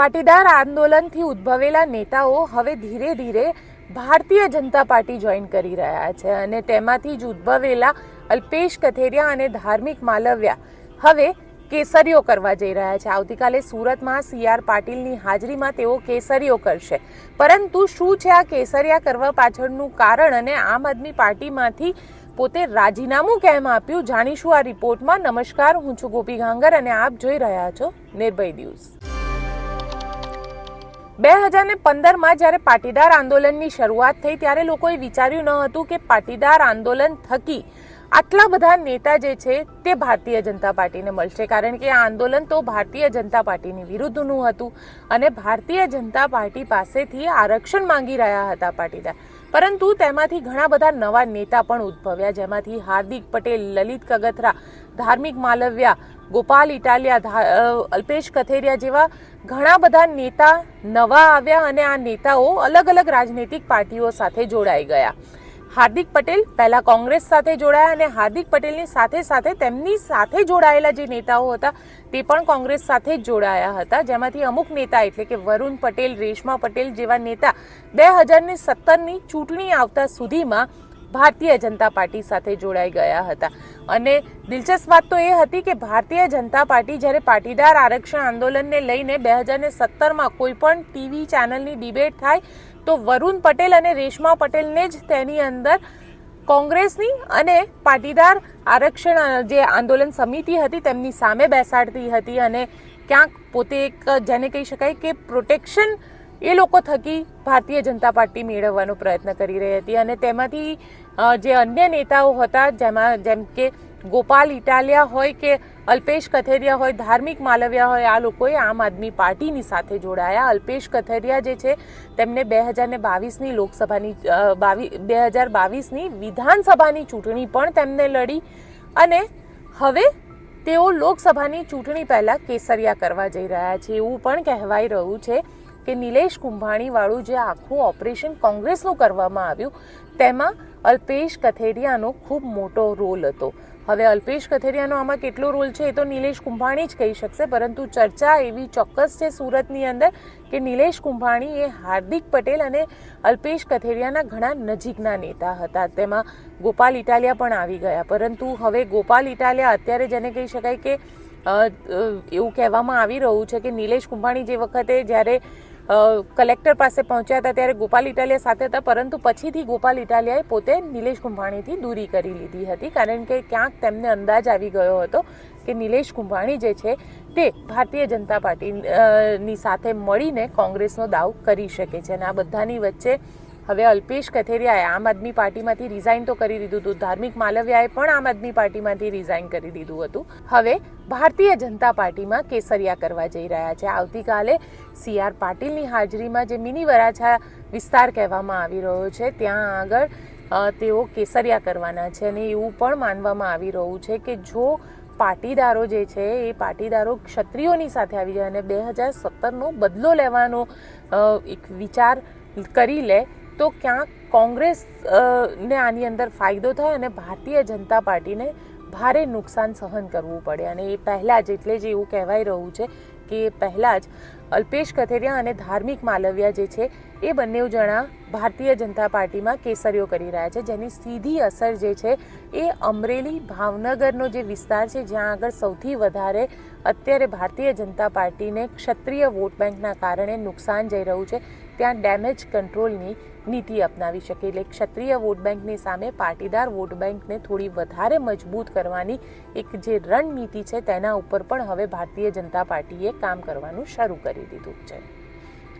પાટીદાર આંદોલનથી ઉદ્ભવેલા નેતાઓ હવે ધીરે ધીરે ભારતીય જનતા પાર્ટી જોઈન કરી રહ્યા છે અને તેમાંથી જ ઉદ્ભવેલા અલ્પેશ કથેરિયા અને ધાર્મિક માલવ્યા હવે કેસરીઓ કરવા જઈ રહ્યા છે. આવતીકાલે સુરતમાં સી આર પાટીલની હાજરીમાં તેઓ કેસરીઓ કરશે. પરંતુ શું છે આ કેસરિયા કરવા પાછળનું કારણ અને આમ આદમી પાર્ટીમાંથી પોતે રાજીનામું કેમ આપ્યું? જાણીશું આ રિપોર્ટમાં. નમસ્કાર, હું છું ગોપી ગાંગર અને આપ જોઈ રહ્યા છો નિર્ભય ન્યૂઝ. બે હજાર ને પંદરમાં જ્યારે પાટીદાર આંદોલનની શરૂઆત થઈ ત્યારે લોકોએ વિચાર્યું ન હતું કે પાટીદાર આંદોલન થકી આટલા બધા નેતા જે છે તે ભારતીય જનતા પાર્ટીને મળશે. કારણ કે આ આંદોલન તો ભારતીય જનતા પાર્ટીની વિરુદ્ધનું હતું અને ભારતીય જનતા પાર્ટી પાસેથી આરક્ષણ માંગી રહ્યા હતા પાટીદાર. પરંતુ તેમાંથી ઘણા બધા નવા નેતા પણ ઉદ્ભવ્યા, જેમાંથી હાર્દિક પટેલ, લલિત કગથરા, ધાર્મિક માલવ્યા ગોપાલ, ઇટાલિયા અલ્પેશ કથેરિયા જેવા ઘણા બધા નેતા નવા આવ્યા અને આ નેતાઓ અલગ અલગ રાજનૈતિક પાર્ટીઓ સાથે જોડાઈ ગયા. હાર્દિક પટેલ પહેલા કોંગ્રેસ સાથે જોડાયા અને હાર્દિક પટેલની સાથે સાથે તેમની સાથે જોડાયેલા જે નેતાઓ હતા તે પણ કોંગ્રેસ સાથે જ જોડાયા હતા. જેમાંથી અમુક નેતા એટલે કે વરુણ પટેલ, રેશમા પટેલ જેવા નેતા બે હજારની સત્તરની ચૂંટણી આવતા સુધીમાં ભારતીય જનતા પાર્ટી સાથે જોડાઈ ગયા હતા. અને દિલચસ્પ વાત તો એ હતી કે ભારતીય જનતા પાર્ટી જ્યારે પાટીદાર આરક્ષણ આંદોલનને લઈને બે હજાર ને સત્તરમાં કોઈ પણ ટીવી ચેનલની ડિબેટ થાય, તો વરુણ પટેલ અને રેશમા પટેલને જ તેની અંદર કોંગ્રેસની અને પાટીદાર આરક્ષણ, જે આંદોલન સમિતિ હતી તેમની સામે બેસાડતી હતી અને ક્યાંક પોતે એક, જેને કહી શકાય કે પ્રોટેક્શન એ લોકો થકી ભારતીય જનતા પાર્ટી મેળવવાનો પ્રયત્ન કરી રહી હતી અને તેમાંથી જે અન્ય નેતાઓ હતા, જેમાં જેમ કે ગોપાલ ઇટાલિયા હોય કે અલ્પેશ કથેરિયા હોય, ધાર્મિક માલવિયા હોય, આ લોકોએ આમ આદમી પાર્ટીની સાથે જોડાયા. અલ્પેશ કથેરિયા જે છે, તેમને બે હજાર ને બાવીસની લોકસભાની બાવીસ બે હજાર બાવીસની વિધાનસભાની ચૂંટણી પણ તેમને લડી અને હવે તેઓ લોકસભાની ચૂંટણી પહેલાં કેસરિયા કરવા જઈ રહ્યા છે એવું પણ કહેવાઈ રહ્યું છે. કે નિલેશ કુંભાણી વાળું જે આખું ઓપરેશન કોંગ્રેસનું કરવામાં આવ્યું, તેમાં અલ્પેશ કથેરિયાનો ખૂબ મોટો રોલ હતો. હવે અલ્પેશ કથેરિયાનો આમાં કેટલો રોલ છે એ તો નિલેશ કુંભાણી જ કહી શકશે, પરંતુ ચર્ચા એવી ચોક્કસ છે સુરતની અંદર કે નિલેશ કુંભાણી એ હાર્દિક પટેલ અને અલ્પેશ કથેરિયાના ઘણા નજીકના નેતા હતા. તેમાં ગોપાલ ઇટાલિયા પણ આવી ગયા. પરંતુ હવે ગોપાલ ઇટાલિયા અત્યારે જેને કહી શકાય કે એવું કહેવામાં આવી રહ્યું છે કે નિલેશ કુંભાણી જે વખતે જ્યારે કલેક્ટર પાસે પહોંચ્યા હતા ત્યારે ગોપાલ ઇટાલિયા સાથે હતા, પરંતુ પછીથી ગોપાલ ઇટાલિયાએ પોતે નિલેશ કુંભાણીથી દૂરી કરી લીધી હતી. કારણ કે ક્યાંક તેમને અંદાજ આવી ગયો હતો કે નિલેશ કુંભાણી જે છે તે ભારતીય જનતા પાર્ટીની સાથે મળીને કોંગ્રેસનો દાવ કરી શકે છે અને આ બધાની વચ્ચે હવે અલ્પેશ કથેરિયાએ આમ આદમી પાર્ટીમાંથી રિઝાઇન તો કરી દીધું હતું. ધાર્મિક માલવ્યાએ પણ આમ આદમી પાર્ટીમાંથી રિઝાઇન કરી દીધું હતું. હવે ભારતીય જનતા પાર્ટીમાં કેસરિયા કરવા જઈ રહ્યા છે. આવતીકાલે સી આર પાટીલની હાજરીમાં જે મિની વરાછા વિસ્તાર કહેવામાં આવી રહ્યો છે, ત્યાં આગળ તેઓ કેસરિયા કરવાના છે અને એવું પણ માનવામાં આવી રહ્યું છે કે જો પાટીદારો જે છે, એ પાટીદારો ક્ષત્રિયોની સાથે આવી જાય અને બે હજાર સત્તરનો બદલો લેવાનો એક વિચાર કરી લે તો ક્યાંક કોંગ્રેસ ને આની અંદર ફાયદો થાય અને ભારતીય જનતા પાર્ટીને ભારે નુકસાન સહન કરવું પડે. અને એ પહેલાં જ, એટલે જ એવું કહેવાય રહ્યું છે કે પહેલાં જ અલ્પેશ કથેરિયા અને ધાર્મિક માલવિયા જે છે, એ બંને જણા ભારતીય જનતા પાર્ટીમાં કેસરીઓ કરી રહ્યા છે, જેની સીધી અસર જે છે એ અમરેલી ભાવનગરનો જે વિસ્તાર છે, જ્યાં આગળ સૌથી વધારે અત્યારે ભારતીય જનતા પાર્ટીને ક્ષત્રિય વોટ બેંકના કારણે નુકસાન જઈ રહ્યું છે, ત્યાં ડેમેજ કંટ્રોલની નીતિ અપનાવી શકે. એટલે ક્ષત્રિય વોટ બેંકની સામે પાટીદાર વોટ બેંકને થોડી વધારે મજબૂત કરવાની એક જે રણનીતિ છે, તેના ઉપર પણ હવે ભારતીય જનતા પાર્ટીએ કામ કરવાનું શરૂ કરી દીધું છે.